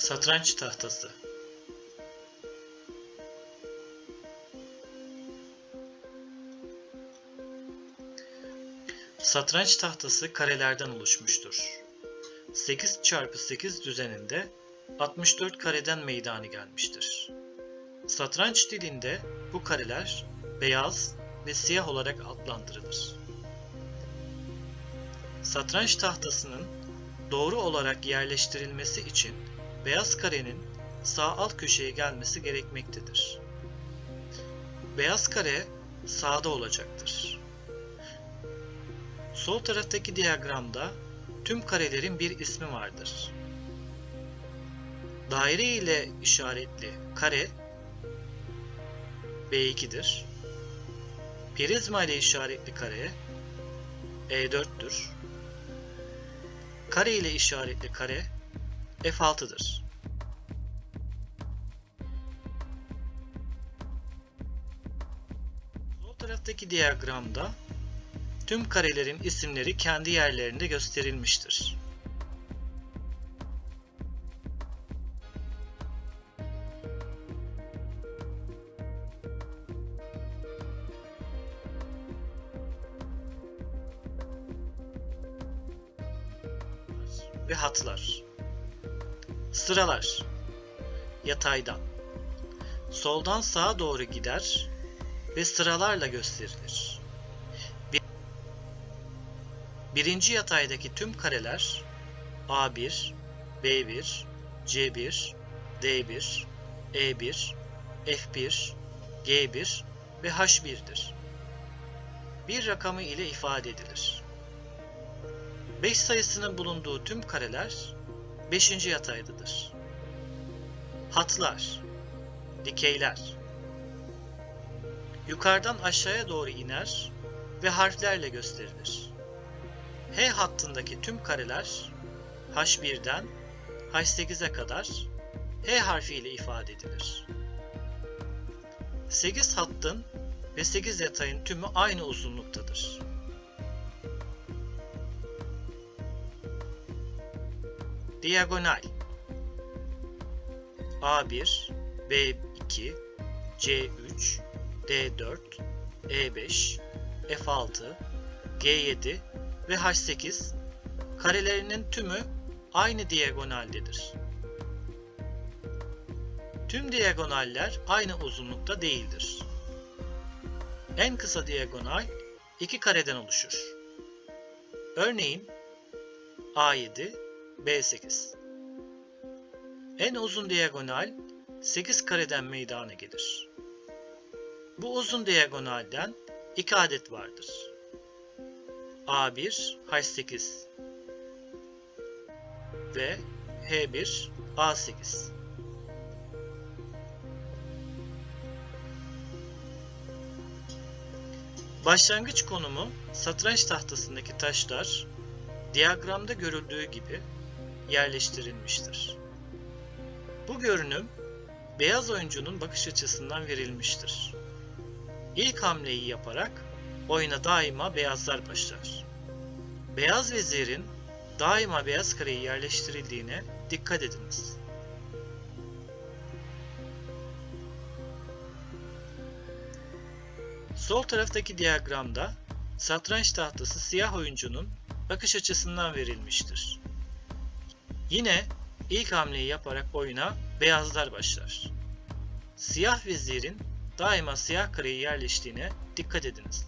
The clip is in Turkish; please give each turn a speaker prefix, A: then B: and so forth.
A: Satranç tahtası Satranç tahtası karelerden oluşmuştur. 8 çarpı 8 düzeninde 64 kareden meydana gelmiştir. Satranç dilinde bu kareler beyaz ve siyah olarak adlandırılır. Satranç tahtasının doğru olarak yerleştirilmesi için beyaz karenin sağ alt köşeye gelmesi gerekmektedir. Beyaz kare sağda olacaktır. Sol taraftaki diyagramda tüm karelerin bir ismi vardır. Daire ile işaretli kare B2'dir. Prizma ile işaretli kare E4'tür. Kare ile işaretli kare F6'dır. Sol taraftaki diyagramda tüm karelerin isimleri kendi yerlerinde gösterilmiştir. ve hatlar. Sıralar. Yataydan. Soldan sağa doğru gider ve sıralarla gösterilir. Bir- Birinci yataydaki tüm kareler A1, B1, C1, D1, E1, F1, G1 ve H1'dir. Bir rakamı ile ifade edilir. 5 sayısının bulunduğu tüm kareler 5. yataydadır. Hatlar, dikeyler. Yukarıdan aşağıya doğru iner ve harflerle gösterilir. H hattındaki tüm kareler H1'den H8'e kadar H harfi ile ifade edilir. 8 hattın ve 8 yatayın tümü aynı uzunluktadır. Diagonal A1, B2, C3, D4, E5, F6, G7 ve H8 karelerinin tümü aynı diagonaldedir. Tüm diagonaller aynı uzunlukta değildir. En kısa diagonal iki kareden oluşur. Örneğin A7, B8. En uzun diagonal 8 kareden meydana gelir. Bu uzun diagonalden 2 adet vardır. A1, H8 ve H1, A8. Başlangıç konumu satranç tahtasındaki taşlar diyagramda görüldüğü gibi yerleştirilmiştir. Bu görünüm beyaz oyuncunun bakış açısından verilmiştir. İlk hamleyi yaparak oyuna daima beyazlar başlar. Beyaz vezirin daima beyaz kareyi yerleştirildiğine dikkat ediniz. Sol taraftaki diyagramda satranç tahtası siyah oyuncunun bakış açısından verilmiştir. Yine ilk hamleyi yaparak oyuna beyazlar başlar. Siyah vezirin daima siyah kareye yerleştiğine dikkat ediniz.